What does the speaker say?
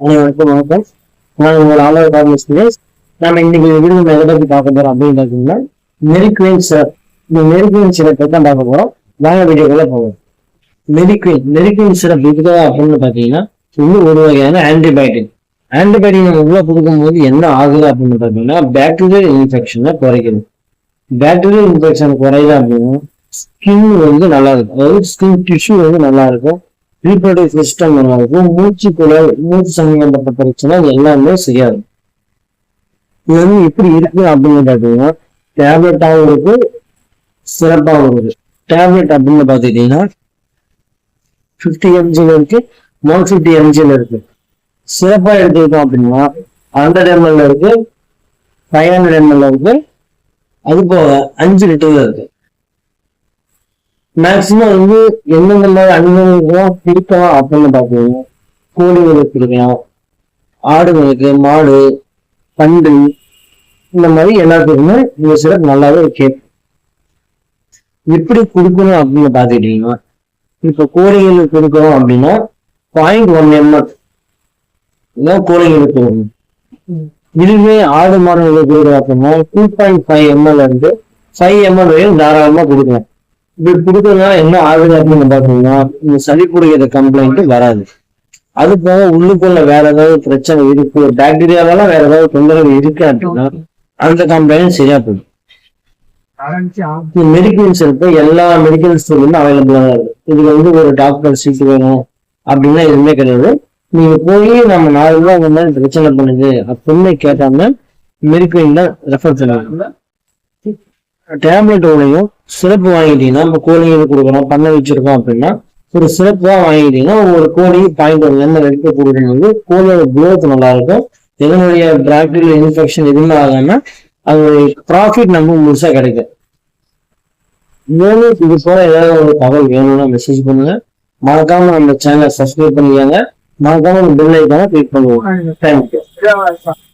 அனைவருக்கும் வணக்கம். நான் உங்கள் ஆலோசனை கார்மஸ் நம்ம இன்னைக்கு வீடியோ எதை பத்தி பார்க்க போறோம் அப்படின்னு பார்த்தீங்கன்னா மெரிக்வீன் சிரப் இந்த மெரிக்வீன் சிரப் தான் பார்க்க போறோம். வாங்க வீடியோக்குள்ள போவோம். மெரிக்வீன் மெரிக்வீன் சிறப்பு இருக்குதா அப்படின்னு பார்த்தீங்கன்னா இது ஒரு வகையான ஆன்டிபயோட்டிக் ஆன்டிபயோட்டிக் நம்ம உள்ள கொடுக்கும்போது என்ன ஆகுது அப்படின்னு பார்த்தீங்கன்னா பாக்டீரியல் இன்ஃபெக்ஷனை குறைக்குது. பாக்டீரியல் இன்ஃபெக்ஷன் குறையுது அப்படின்னா ஸ்கின் வந்து நல்லா இருக்கும். அதாவது ஸ்கின் டிஷ்யூ வந்து நல்லா இருக்கும். ரீப்ரொடக்டிவ் சிஸ்டம் நல்லாயிருக்கும் மூச்சு குழல் மூச்சு சம்பந்தப்பட்ட பிரச்சனை எல்லாமே செய்யாது. இது வந்து எப்படி இருக்கு அப்படின்னு பார்த்தீங்கன்னா டேப்லெட்டாகவும் இருக்கு சிறப்பாகவும் இருக்கு. டேப்லெட் அப்படின்னு பார்த்துக்கிட்டீங்கன்னா ஃபிஃப்டி எம்ஜியில் இருக்கு ஒன் ஃபிஃப்டி எம்ஜியில் இருக்கு. சிறப்பாக எடுத்துக்கிட்டோம் அப்படின்னா ஹண்ட்ரட் எம்எல் இருக்கு ஃபைவ் ஹண்ட்ரட் எம்எல் இருக்கு அது போக அஞ்சு லிட்டர்ல இருக்கு. மேக்சிமம் வந்து எந்தெந்த மாதிரி அனிமல்கெல்லாம் பிடிக்கலாம் அப்படின்னு பார்த்தீங்கன்னா கோழிகளுக்கு பிடிக்கலாம் ஆடுகளுக்கு மாடு பண்டு இந்த மாதிரி எல்லாத்துக்குமே இந்த சிறப்பு நல்லாவே கேட்கும் எப்படி கொடுக்கணும் அப்படின்னு பார்த்துக்கிட்டீங்கன்னா இப்போ கோழிகளுக்கு கொடுக்கணும் அப்படின்னா பாயிண்ட் ஒன் எம்எல் தான் கோழிகளுக்கு கொடுக்கணும். இதுவே ஆடு மாடுகளுக்கு கொடுக்குறோம் அப்படின்னா டூ பாயிண்ட் ஃபைவ் எம்எல் இருந்து ஃபைவ் எம்எல் வரையும் தாராளமாக கொடுக்கலாம். இப்படி கொடுக்கறதுனால என்ன ஆகுது அப்படின்னு பார்த்தீங்கன்னா இந்த சளி பிடிக்கிற கம்ப்ளைண்ட் வராது. அது போக உள்ளுக்குள்ள வேற ஏதாவது பிரச்சனை இருக்கு பாக்டீரியாவால வேற ஏதாவது தொந்தரவு இருக்கு அப்படின்னா அந்த கம்ப்ளைண்ட் சரியா போகும். மெடிக்கல்ஸ் இருக்கு எல்லா மெடிக்கல் ஸ்டோர்லயும் அவைலபிளா இருக்கு. இதுக்கு வந்து ஒரு டாக்டர் சீட் வேணும் அப்படின்னா எதுவுமே கிடையாது. நீங்க போய் நம்ம நாலு ரூபா இந்த மாதிரி பிரச்சனை பண்ணுது அப்படின்னு கேட்டாங்க மெடிக்கல் தான் ரெஃபர் பண்ணுவாங்க. டேப்லெட்டோடையும் சிறப்பு வாங்கிட்டீங்கன்னா இப்போ கோழிங்களுக்கு கொடுக்குறோம் பண்ண வச்சிருக்கோம் அப்படின்னா ஒரு சிறப்பா வாங்கிட்டீங்கன்னா ஒரு கோழி பாயிண்ட் ஒன் எண்ணெய் வரைக்கும் கொடுக்கும்போது கோழியோட growth நல்லா இருக்கும் இதனுடைய பாக்டீரியல் இன்ஃபெக்ஷன் எதுவுமே ஆகாம அது ப்ராஃபிட் நமக்கு முழுசா கிடைக்கும். மேலும் இது போல ஏதாவது ஒரு தகவல் வேணும்னா மெசேஜ் பண்ணுங்க. மறக்காம நம்ம சேனலை சப்ஸ்கிரைப் பண்ணிக்கோங்க. மறக்காம பெல் ஐக்கான கிளிக் பண்ணுவோம். தேங்க்யூ